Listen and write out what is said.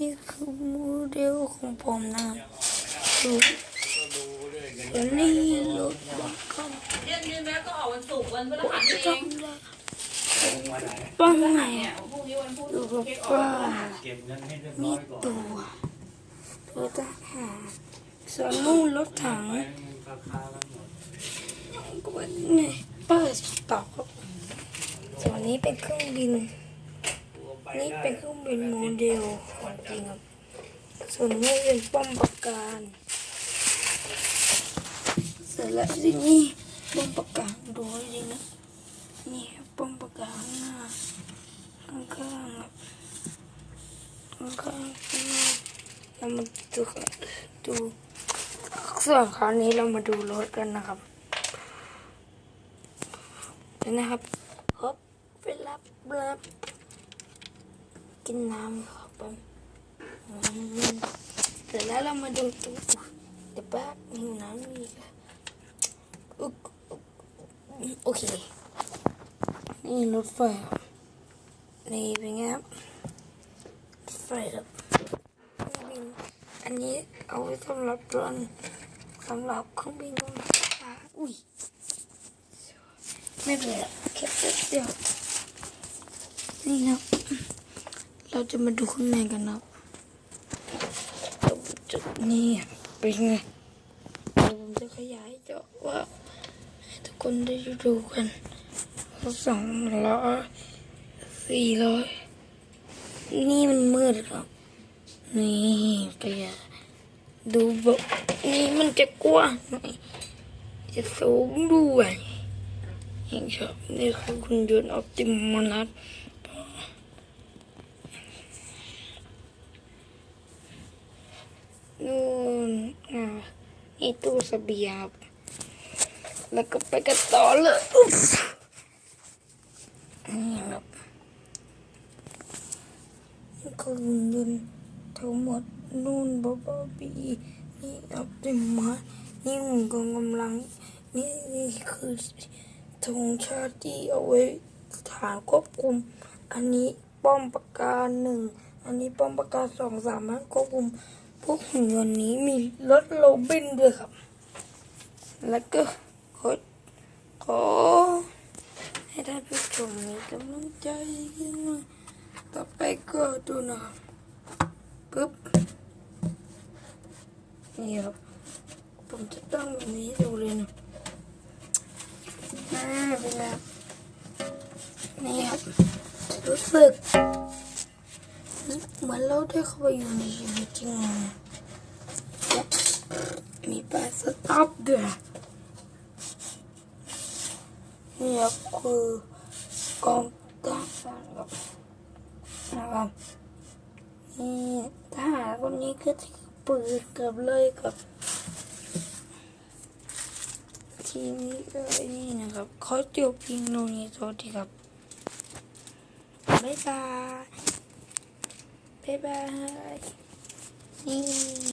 นี่คือโมเดลของผมนะครับดูนนี้รถบังคับเย็นนี้แม่ก็ออกวันศุกร์วันพฤหัสเองป้องไหนเนี่ยดูกับเค้กออป้ากเก็บเงินให้เรีตัวตัวทหารส่วนนู่นรถถังก็เป็นนี่เปิดต่อส่วนนี้เป็นเครื่องบิน นี่เป็นเครื่องบินโมเดลของจริงครับ ส่วนนี้เป็นป้อมปราการเสร็จแล้วทีนี้ป้อมปราการดูให้ดีนะ นี่ครับป้อมปราการข้างหน้าข้างข้างๆครับข้างข้างๆข้างหน้าเรามาดูกันดูส่วนคราวนี้เรามาดูรถกันนะครับนี่นะครับฮบไปรับรับกินน้ำครับผมอืมเสร็จแล้วเรามาดูตู้เดี๋ยวแป๊บหิวน้ำอีกแล้วอุ๊กอุ๊กโอเคนี่รถไฟครับ นี่เป็นไงครับรถไฟครับเครื่องบินอันนี้เอาไว้สำหรับรถสำหรับเครื่องบินลงฟ้าอุ้ยไม่เป็นไรแค่แป๊บเดียวนี่ครับ เราจะมาดูข้างในกันนะครับจุดนี้เป็นไงเดี๋ยวผมจะขยายเจาะว่าให้ทุกคนได้ดูกันสองร้อยสี่ร้อยนี่มันมืดครับ นี่ก็อย่าดูแบบนี่มันจะกว้างหน่อยจะสูงด้วยอย่างชอบนี่คือคุณยนต์ออปติมัสครับนู่นอ่า นี่ตู้เสบียงครับแล้วก็ไปกันต่อเลยนี่ครับนี่คือหุ่นยนต์ทั้งหมดนู่นบ๊อบบี้นี่ออปติมัสนี่หุ่นกองกำลัง นี่นี่คือธงชาติที่เอาไว้ฐานควบคุม อันนี้ป้อมปราการหนึ่ง อันนี้ป้อมปราการสองสามารถควบคุม พวกหุ่นยนต์นี้มีรถโรบินด้วยครับ แล้วก็ขอขอให้ท่านผู้ชมมีกำลังใจขึ้นมาต่อไปก็ดูนะครับปึ๊บนี่ครับผมจะตั้งแบบนี้ดูเลยนะอ่าเป็นแล้วนี่ครับรู้สึก เหมือนเราได้เข้าไปอยู่ในชีวิตจริงเลยและมีป้ายสต็อปด้วยนี่คือกองทหารครับนะครับนี่ทหารคนนี้ก็ถือปืนกับเลยกับทีนี้ก็นี่นะครับเขาจบเพียงโนนี้สวัสดีครับบ๊ายบาย บ๊ายบายนี่